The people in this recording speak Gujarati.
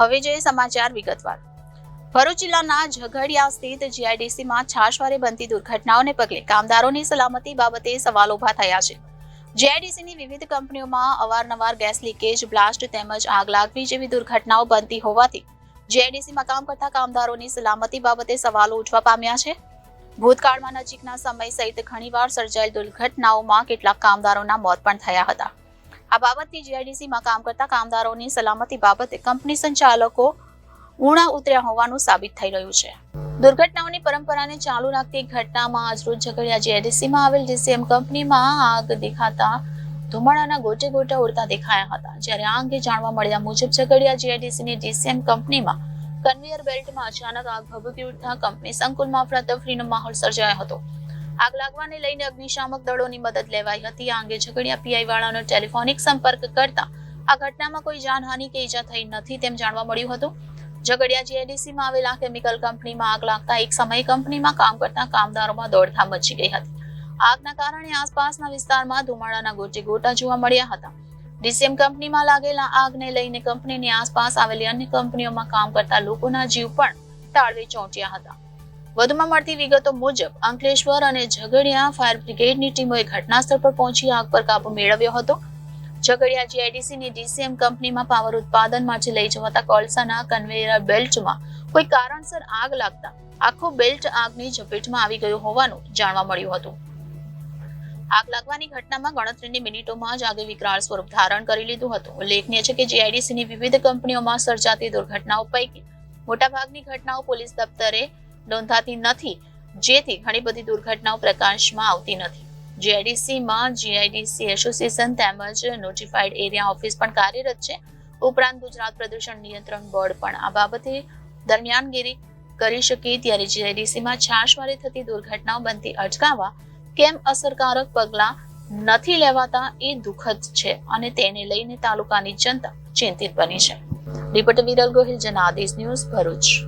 હવે જોઈએ સમાચાર વિગતવાર. ભરૂચ જિલ્લાના ઝઘડિયા સ્થિત જીઆઈડીસીમાં છાશવારે બનતી દુર્ઘટનાઓને પગલે કામદારોની સલામતી બાબતે સવાલ ઊભા થયા છે. જીઆઈડીસીની વિવિધ કંપનીઓમાં અવારનવાર ગેસ લીકેજ, બ્લાસ્ટ તેમજ આગ લાગવી જેવી દુર્ઘટનાઓ બનતી હોવાથી જીઆઈડીસીમાં કામ કરતા કામદારોની સલામતી બાબતે સવાલો ઉઠવા પામ્યા છે. ભૂતકાળમાં નજીકના સમય સહિત ઘણીવાર સર્જાયેલ દુર્ઘટનાઓમાં કેટલાક કામદારોના મોત પણ થયા હતા. આ બાબતની જીઆઈડીસીમાં કામ કરતા કામદારોની સલામતી બાબતે કંપની સંચાલકો ઉણા ઉતર્યા હોવાનું સાબિત થઈ રહ્યું છે. દુર્ઘટનાઓની પરંપરાને ચાલુ રાખતી ઘટનામાં આજરોજ ઝઘડિયા જીઆઈડીસીમાં આવેલ ડીસીએમ કંપનીમાં આગ દેખાતા ધુમાડાના ગોટે ગોટા ઉડતા દેખાયા હતા. જ્યારે આ અંગે જાણવા મળ્યા મુજબ ઝઘડિયા જીઆઈડીસીની ડીસીએમ કંપનીમાં કન્વેયર બેલ્ટમાં અચાનક આગ ભભૂકી ઉઠતા કંપની સંકુલમાં અફરાતફરીનો માહોલ સર્જાયો હતો. આગ લાગવાને લઈને અગ્નિશામક દળોની મદદ લેવાઈ હતી. આ અંગે ઝઘડિયા પીઆઈ વાળાનો ટેલિફોનિક સંપર્ક કરતા આ ઘટનામાં કોઈ જાનહાનિ કે ઈજા થઈ નથી તેમ જાણવા મળ્યું હતું. ઝઘડિયા જીઆઈડીસીમાં આવેલા કેમિકલ કંપનીમાં આગ લાગતા એક સમયે કંપનીમાં કામ કરતા કામદારોમાં દોડધામ મચી ગઈ હતી. આગના કારણે આસપાસના વિસ્તારમાં ધુમાડાના ગોટે ગોટા જોવા મળ્યા હતા. ડીસીએમ કંપનીમાં લાગેલા આગને લઈને કંપનીની આસપાસ આવેલી અન્ય કંપનીઓમાં કામ કરતા લોકોના જીવ પણ તાળવે ચોંટ્યા હતા. વધુમાં મળતી વિગતો મુજબ, અંકલેશ્વર અને ઝઘડિયા ફાયર બ્રિગેડની ટીમોએ ઘટના સ્થળ પર પહોંચી આગ પર કાબુ મેળવ્યો હતો. ઝઘડિયા જીઆઈડીસીની ડીસીએમ કંપનીમાં પાવર ઉત્પાદન માટે લઈ જવાતા કોલસાના કન્વેયર બેલ્ટમાં કોઈ કારણસર આગ લાગતા આખો બેલ્ટ આગની ઝપેટમાં આવી ગયો હોવાનું જાણવા મળ્યું હતું. આગ લાગવાની ઘટનામાં ગણતરીની મિનિટોમાં જ આગે વિકરાળ સ્વરૂપ ધારણ કરી લીધું હતું. ઉલ્લેખનીય છે કે જીઆઈડીસીની વિવિધ કંપનીઓમાં સર્જાતી દુર્ઘટનાઓ પૈકી મોટાભાગની ઘટનાઓ પોલીસ દફતરે નોંધાતી નથી. જેથી ઘણી બધી દુર્ઘટનાઓ પ્રકાશમાં આવતી નથી. જીઆઈડીસીમાં જીઆઈડીસી એસોસિએશન તેમજ નોટિફાઈડ એરિયા ઓફિસ પણ કાર્યરત છે. ઉપરાંત ગુજરાત પ્રદૂષણ નિયંત્રણ બોર્ડ પણ આ બાબતે દરમિયાનગીરી કરી શકે ત્યારે જીઆઈડીસીમાં છાશવારે થતી દુર્ઘટનાઓ બનતી અટકાવવા કેમ અસરકારક પગલાં નથી લેવાતા એ દુઃખદ છે અને તેને લઈને તાલુકાની જનતા ચિંતિત બની છે. Reporter Viral Gohil, Janadesh news Bharuch.